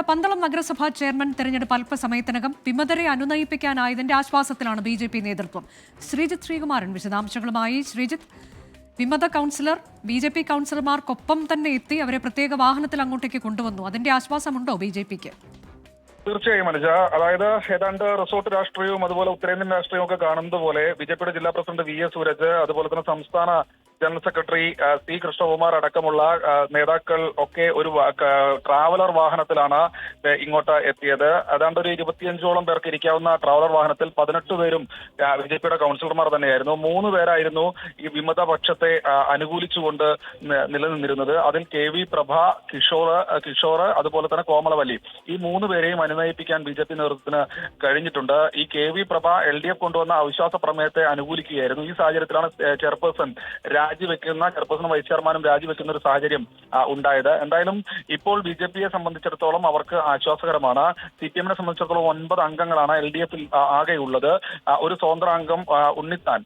പന്തളം നഗരസഭാ ചെയർമാൻ തെരഞ്ഞെടുപ്പ് അല്പസമയത്തിനകം വിമതരെ അനുനയിപ്പിക്കാനായതിന്റെ ആശ്വാസത്തിലാണ് ബി ജെ പി നേതൃത്വം. ശ്രീജിത് ശ്രീകുമാരൻ വിശദാംശങ്ങളുമായി. ശ്രീജിത്ത് വിമത കൗൺസിലർ ബി ജെ പി കൗൺസിലർമാർക്കൊപ്പം തന്നെ എത്തി അവരെ പ്രത്യേക വാഹനത്തിൽ അങ്ങോട്ടേക്ക് കൊണ്ടുവന്നു. അതിന്റെ ആശ്വാസമുണ്ടോ ബി ജെ പിക്ക്? തീർച്ചയായും അനുജ. അതായത് ഏതാണ്ട് റിസോർട്ട് രാഷ്ട്രീയവും അതുപോലെ ഉത്തരേന്ത്യൻ രാഷ്ട്രീയവും ഒക്കെ കാണുന്നത് പോലെ ജില്ലാ പ്രസിഡന്റ് വി എസ് സൂരജ് അതുപോലെ തന്നെ സംസ്ഥാന ജനറൽ സെക്രട്ടറി സി കൃഷ്ണകുമാർ അടക്കമുള്ള നേതാക്കൾ ഒക്കെ ഒരു ട്രാവലർ വാഹനത്തിലാണ് ഇങ്ങോട്ട് എത്തിയത്. ഏതാണ്ട് ഒരു ഇരുപത്തിയഞ്ചോളം പേർക്ക് ഇരിക്കാവുന്ന ട്രാവലർ വാഹനത്തിൽ പതിനെട്ട് പേരും ബി ജെ പിയുടെ കൗൺസിലർമാർ തന്നെയായിരുന്നു. മൂന്ന് പേരായിരുന്നു ഈ വിമത പക്ഷത്തെ അനുകൂലിച്ചുകൊണ്ട് നിലനിന്നിരുന്നത്. അതിൽ കെ വി പ്രഭ കിഷോർ കിഷോർ അതുപോലെ തന്നെ കോമളവല്ലി. ഈ മൂന്ന് പേരെയും അനുനയിപ്പിക്കാൻ ബി ജെ പി നേതൃത്വത്തിന് കഴിഞ്ഞിട്ടുണ്ട്. ഈ K V Prabha L D F കൊണ്ടുവന്ന അവിശ്വാസ പ്രമേയത്തെ അനുകൂലിക്കുകയായിരുന്നു. ഈ സാഹചര്യത്തിലാണ് ചെയർപേഴ്സൺ രാജിവെക്കുന്ന ചെയർപേഴ്സണും വൈസ് ചെയർമാനും രാജിവെക്കുന്ന ഒരു സാഹചര്യം ഉണ്ടായത്. എന്തായാലും ഇപ്പോൾ ബി ജെ പിയെ സംബന്ധിച്ചിടത്തോളം അവർക്ക് ആശ്വാസകരമാണ് സി പി എമ്മിനെ സംബന്ധിച്ചിടത്തോളം ഒൻപത് അംഗങ്ങളാണ് എൽ ഡി എഫിൽ ആകെയുള്ളത് ഒരു സ്വതന്ത്ര അംഗം ഉണ്ണിത്താൻ.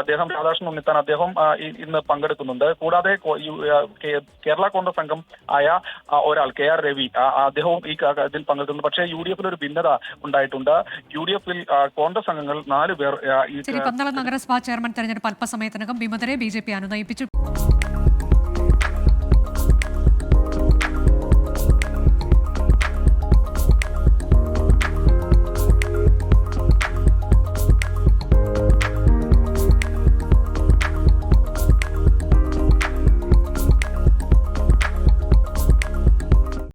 അദ്ദേഹം രാധാകൃഷ്ണൻ ഉണ്ണിത്താൻ അദ്ദേഹം ഇന്ന് പങ്കെടുക്കുന്നുണ്ട്. കൂടാതെ കേരള കോൺഗ്രസ് അംഗം ആയ ഒരാൾ കെ ആർ രവി അദ്ദേഹവും ഈ ഇതിൽ പങ്കെടുക്കുന്നു പക്ഷേ യു ഡി എഫിൽ ഒരു ഭിന്നത ഉണ്ടായിട്ടുണ്ട്. യു ഡി എഫിൽ കോൺഗ്രസ് അംഗങ്ങൾ നാല് പേർ പന്തളം നഗരസഭാ ചെയർമാൻ തെരഞ്ഞെടുപ്പ് അല്പസമയത്തിനകം വിമതരെ ബി ജെ പി അനുനയിപ്പിച്ചു.